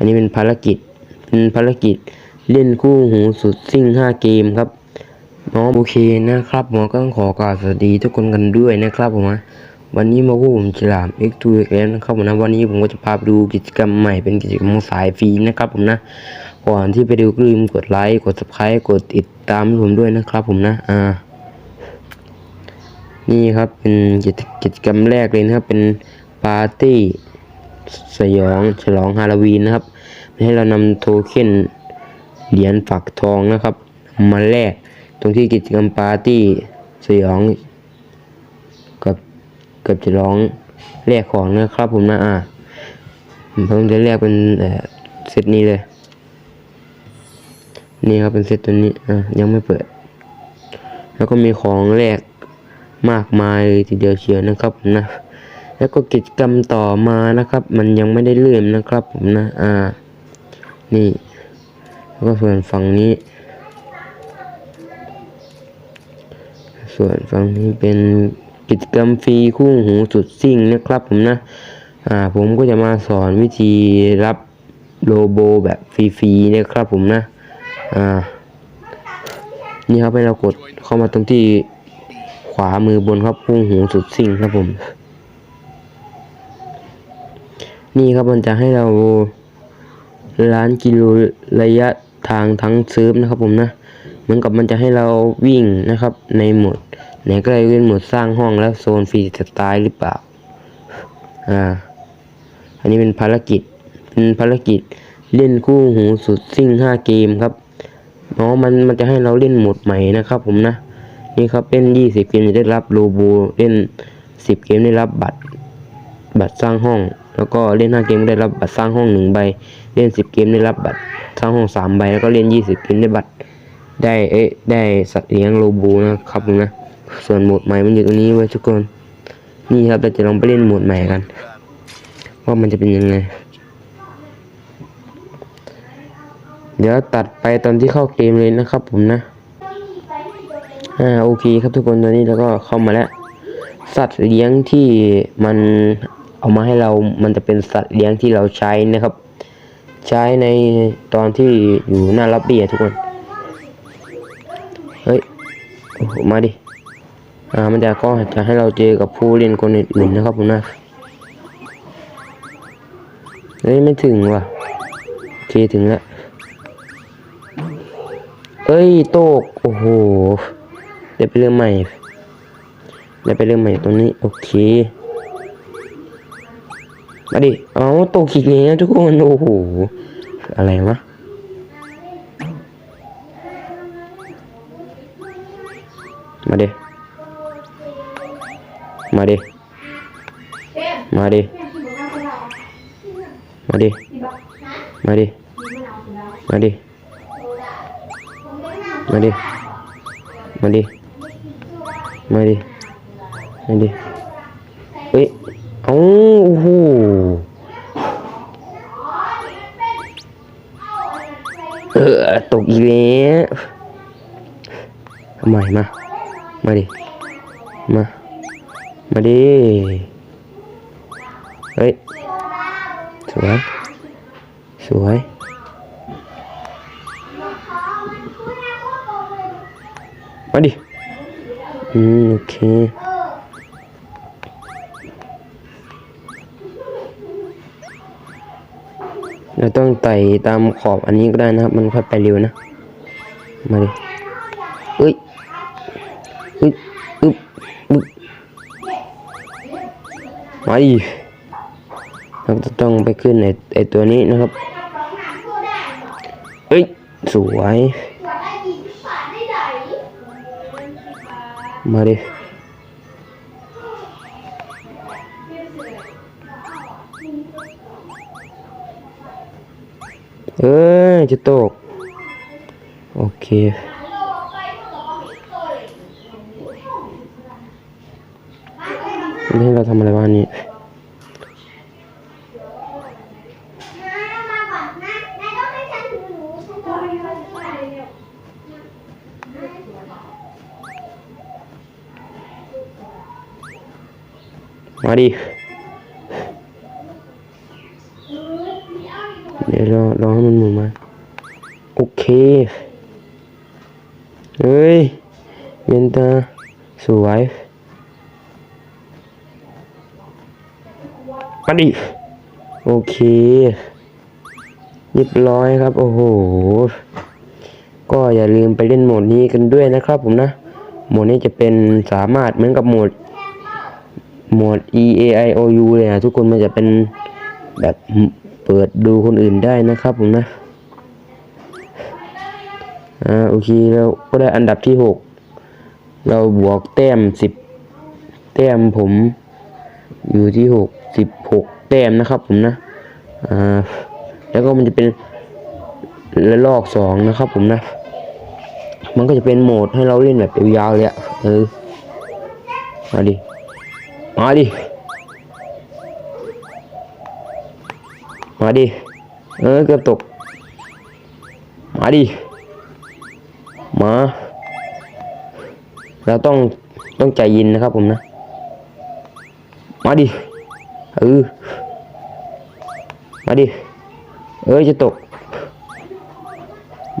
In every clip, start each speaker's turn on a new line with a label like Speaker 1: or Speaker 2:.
Speaker 1: อันนี้เป็นภารกิจ เป็นภารกิจเล่นคู่หูสุดซิ่งห้าเกมครับน้องโอเคนะครับผมก็ต้องขอกราบสวัสดีทุกคนกันด้วยนะครับผมนะวันนี้มาพวกผมฉลาม X2 อีกแล้วนะครับผมนะวันนี้ผมก็จะพาไปดูกิจกรรมใหม่เป็นกิจกรรมสายฟรีนะครับผมนะก่อนที่ไปดูก็ลืมกดไลค์กด subscribe กดติดตามผมด้วยนะครับผมนะอ่านี่ครับเป็นกิจกิจกรรมแรกเลยนะครับเป็นปาร์ตี้ สยองฉลองฮาโลวีนนะครับ ให้เรานำโทเค็นเหรียญฝักทองนะครับ มาแลกตรงที่กิจกรรมปาร์ตี้สยอง กับกับฉลองแลกของนะครับผมนะอ่าผมจะแลกเป็นเซตนี้เลย นี่ครับเป็นเซตตัวนี้อ่ายังไม่เปิด แล้วก็มีของแลกมากมายทีเดียวเชียวนะครับผมนะ แล้วก็กิจกรรมต่อมานะครับ มันยังไม่ได้เริ่มนะครับผมนะอ่านี่แล้วก็ส่วนฝั่งนี้ ส่วนฝั่งนี้เป็นกิจกรรมฟรีคู่หูสุดซิ่งนะครับผมนะอ่าผมก็จะมาสอนวิธีรับโลโบแบบฟรีๆนะครับผมนะอ่านี่ครับให้เรากดเข้ามาตรงที่ขวามือบนครับคู่หูสุดซิ่งครับผม นี่ครับมันจะให้เราล้านกิโลระยะทางทั้งเซิร์ฟนะครับผมนะเหมือนกับมันจะให้เราวิ่งนะครับ ในหมดไหนก็เลยเป็นหมดสร้างห้องแล้วโซนฟรีสไตล์หรือเปล่าอ่า อันนี้เป็นภารกิจเป็นภารกิจเล่นคู่หูสุดซิ่งห้าเกมครับอ๋อมันมันจะให้เราเล่นหมดใหม่นะครับ ผมนะนี่ครับเล่นยี่สิบเกมจะได้รับโลโบเล่นสิบเกมได้รับบัตร บัตรสร้างห้อง แล้วก็เล่นห้าเกมได้รับบัตรสร้างห้องหนึ่งใบ เล่นสิบเกมได้รับบัตรสร้างห้องสามใบ แล้วก็เล่นยี่สิบเกมได้บัตร ได้เอ๊ะได้สัตว์เลี้ยงโลโบนะครับผมนะ ส่วนโหมดใหม่มันอยู่ตรงนี้ไว้ทุกคน นี่ครับเราจะลองไปเล่นโหมดใหม่กัน ว่ามันจะเป็นยังไง เดี๋ยวตัดไปตอนที่เข้าเกมเลยนะครับผมนะ อ่าโอเคครับทุกคนตอนนี้เราก็เข้ามาแล้ว สัตว์เลี้ยงที่มัน เอามาให้เรามันจะเป็นสัตว์เลี้ยงที่เราใช้นะครับ ใช้ในตอนที่อยู่หน้าล็อบบี้ทุกคนเฮ้ยมาดิอ่ามันจะก็จะให้เราเจอกับผู้เล่นคนอื่นๆนะครับผมนะเฮ้ยไม่ถึงว่ะโอเคถึงแล้วเอ้ยโตกโอ้โหเดี๋ยวไปเรื่องใหม่เดี๋ยวไปเรื่องใหม่ตรงนี้โอเค มาดิเอาตกอีกแล้วทุกคนโอ้โหอะไรวะมาดิมาดิมาดิมาดิมาดิมาดิมาดิมาดิมาดิมาดิเฮ้ยเอา ใหม่มา มาดิ มา มาดิ เฮ้ย สวย สวยมาดิ อืม โอเค เราต้องไต่ตามขอบอันนี้ก็ได้นะครับ มันค่อยไปเร็วนะ มาดิ มาดิเราจะต้องไปขึ้นไอไอตัวนี้นะครับ เอ้ย สวย มาดิเอ้ยจะตก โอเค ไม่ให้เราทำอะไรบ้างนี้
Speaker 2: มา
Speaker 1: ดิ เดี๋ยวรอรอให้มันหมุนมา โอเค เฮ้ยเวนตาสวย มาดิโอเคเรียบร้อยครับ โอ้โห ก็อย่าลืมไปเล่นโหมดนี้กันด้วยนะครับผมนะ โหมดนี้จะเป็นสามารถเหมือนกับโหมด โหมด E A I O U เลยนะทุกคนมันจะเป็นแบบเปิดดูคนอื่นได้นะครับผมนะ อ่าโอเคเราก็ได้อันดับที่หก เราบวกแต้มสิบแต้มผมอยู่ที่หก สิบหกแต้มนะครับผมนะอ่าแล้วก็มันจะเป็นระลอกสองนะครับผมนะ มันก็จะเป็นโหมดให้เราเล่นแบบยาวๆเลยอะเออมาดิ มาดิ มาดิ เออเกือบตก มาดิ มา เราต้องต้องใจเย็นนะครับผมนะ มาดิ เออ มาดิ เอ้ยจะตก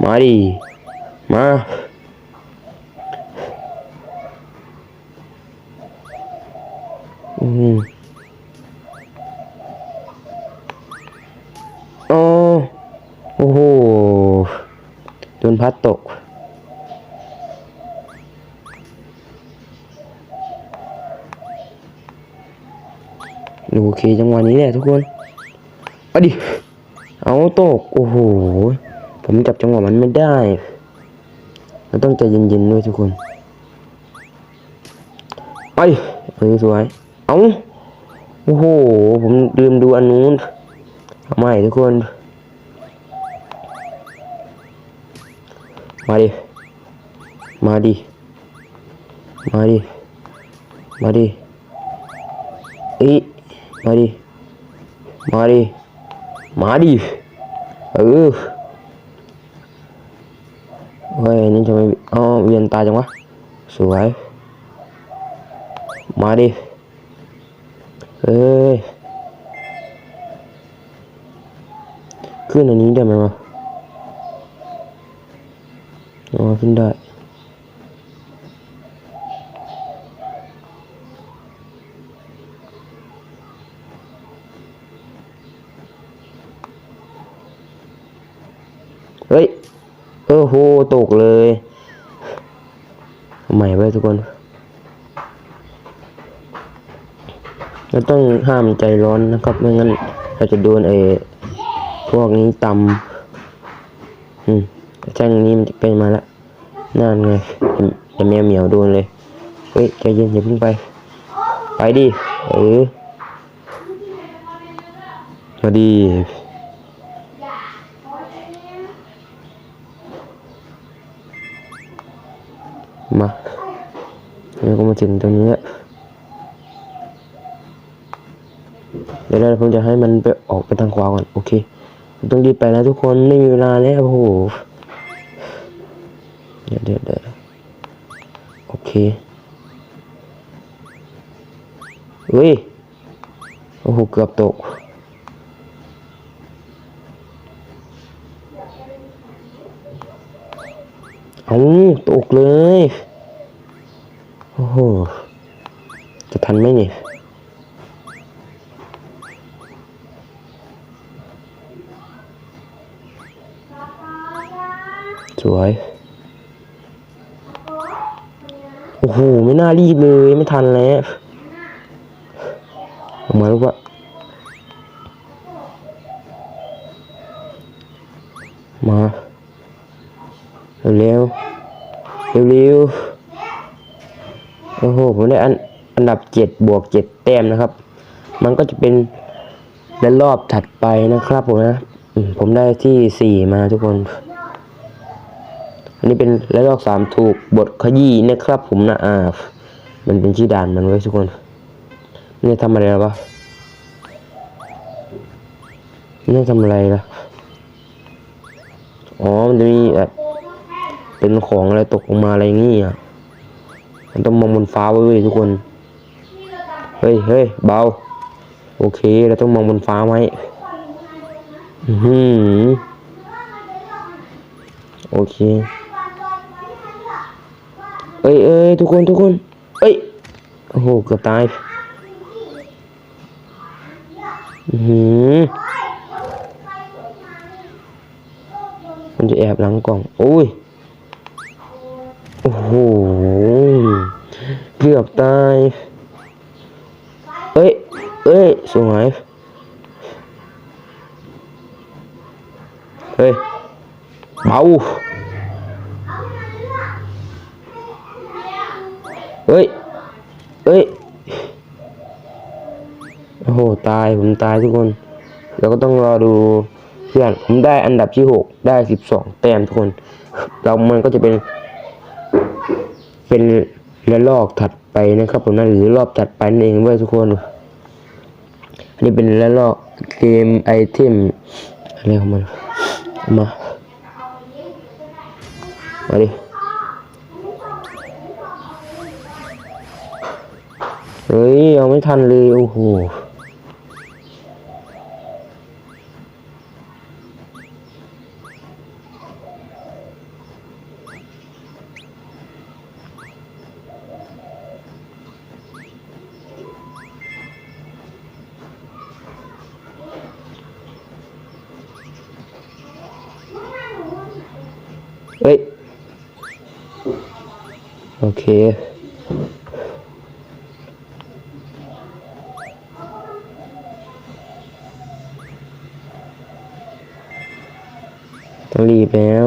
Speaker 1: มาดิ มาอืมโอ้โอ้โหโดนพัดตก เคจังหวะนี้แหละทุกคนอดิเอาตกโอ้โหผมจับจังหวะมันไม่ได้เราต้องใจเย็นๆด้วยทุกคนไปเออสวยเอาโอ้โหผมลืมดูอันนู้นเอาใหม่ทุกคน มาดิ มาดิ มาดิ มาดิอี มาดิ มาดิ มาดิ เออเฮ้ยนี่ทำไมอ๋อเวียนตาจังวะ สวย มาดิ เอ้ย ขึ้นอันนี้ได้ไหมวะอ๋อขึ้นได้ เฮ้ยโอ้โหตกเลยทำไมไว้ทุกคนเราต้องห้ามใจร้อนนะครับ ไม่งั้นเราจะโดนไอ้พวกนี้ตำอืมแจ้งนี้มันจะเป็นมาแล้วนั่นไงจะแมวเหมียวโดนเลย เฮ้ยใจเย็นอย่าเพิ่งไป ไปดิ เออมาดี ก็มาถึงตรงนี้แล้วเดี๋ยวเราผมจะให้มันไปออกไปทางขวาก่อน โอเคผมต้องรีบไปแล้วทุกคนไม่มีเวลาแล้วโอ้โห เดี๋ยวเดี๋ยวเดี๋ยวโอเคเฮ้ย โอ้โห เกือบตกเอาตกเลย โอ้โห จะทันไหมนี่สวย โอ้โห ไม่น่ารีบเลย ไม่ทันแล้วออกมาลูกว่ามา เร็ว เร็วเร็ว โอ้โหผมได้อันอันดับเจ็ดบวกเจ็ดแต้มนะครับ มันก็จะเป็นและรอบถัดไปนะครับผมนะผมได้ที่สี่มาทุกคน อันนี้เป็นและรอบสามถูกบทขยี้นะครับผมนะอ่ามันเป็นชื่อด่านมันไว้ทุกคนนี่ทำอะไรวะนี่ทำอะไรล่ะอ๋อ มันจะมีแบบเป็นของอะไรตกลงมาอะไรงี้อะ มันต้องมองบนฟ้าไว้เว้ยทุกคน เฮ้ยเฮ้ยเบา โอเค เราต้องมองบนฟ้าไว้อื้อหือโอเค เอ้ยเอ้ยทุกคนทุกคน เอ้ย โอ้โห เกือบตายอือหือมันจะแอบหลังกล่อง โอ้ย โอ้โห เกือบตาย เอ้ย เอ้ย สวยเฮ้ยเบาเฮ้ย เฮ้ย โอ้โห ตาย ผมตายทุกคนแล้วก็ต้องรอดูเพื่อน ผมได้อันดับที่หกได้สิบสองแต้มทุกคน เรามันก็จะเป็น เป็น และลอกถัดไปนะครับผมนะหรือรอบถัดไปนั่นเองเว้ยทุกคน อันนี้เป็นและลอกเกมไอเทมอะไรของมันมามาดิเฮ้ยเอาไม่ทันเลยโอ้โห โอเค ต้องรีบแล้ว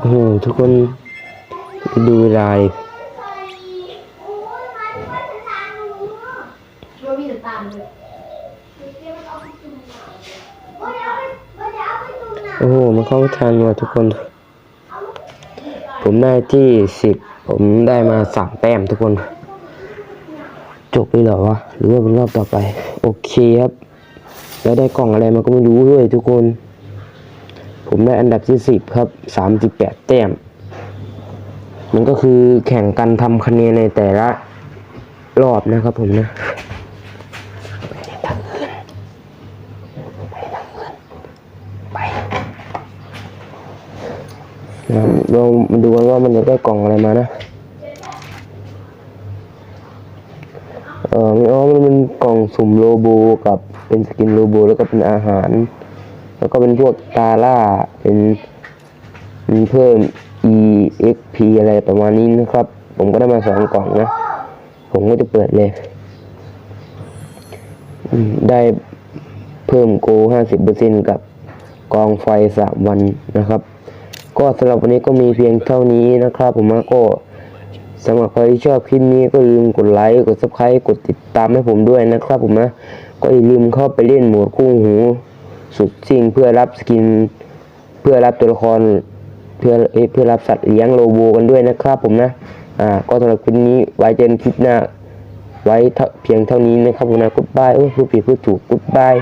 Speaker 2: โอ้โห
Speaker 1: ทุกคนดูเวลาดิ
Speaker 2: ใส่โอ้ยมาที่วัดทางหนู
Speaker 3: ว่ามีแต่ตามเลย
Speaker 2: เดี๋ยวเอาไปจุ่มหนังโอ้ยเอาไปเดี๋ยวเอาไปจุ่มหนัง
Speaker 1: โอ้โห มันเข้าทันว่ะทุกคน ผมได้ที่สิบ ผมได้มาสามแต้มทุกคน จบไปเหรอวะ หรือว่าเป็นรอบต่อไป โอเคครับ แล้วได้กล่องอะไรมาก็ไม่รู้ด้วยทุกคน ผมได้อันดับที่สิบครับสามสิบแปดแต้ม มันก็คือแข่งกันทำคะแนนในแต่ละรอบนะครับผมนะ นะครับเรามาดูกันว่ามันจะได้กล่องอะไรมานะเออม่อ๋อมันเป็นกล่องสุ่มโลโบกับเป็นสกินโลโบแล้วก็เป็นอาหาร แล้วก็เป็นพวกตาล่าเป็นมีเพิ่ม EXP อะไรประมาณนี้นะครับ ผมก็ได้มาสองกล่องนะ ผมก็จะเปิดเลย ได้เพิ่มโกห้าสิบเปอร์เซ็นกับกองไฟสามวันนะครับ ก็สำหรับวันนี้ก็มีเพียงเท่านี้นะครับ ผมก็สำหรับใครที่ชอบคลิปนี้ก็อย่าลืมกดไลค์กด subscribe กดติดตามให้ผมด้วยนะครับผมนะก็อย่าลืมเข้าไปเล่นโหมดคู่หู สุดซิ่งเพื่อรับสกิน เพื่อรับตัวละครเพื่อเอเพื่อรับสัตว์เลี้ยงโลโบกันด้วยนะครับผมนะอ่าก็สำหรับคลิปนี้ไว้เจอกันคลิปหน้าไว้เท่าเพียงเท่านี้นะครับผมนะกุ๊ดบายโอ้ยพูดผิดพูดถูกกุ๊ดบาย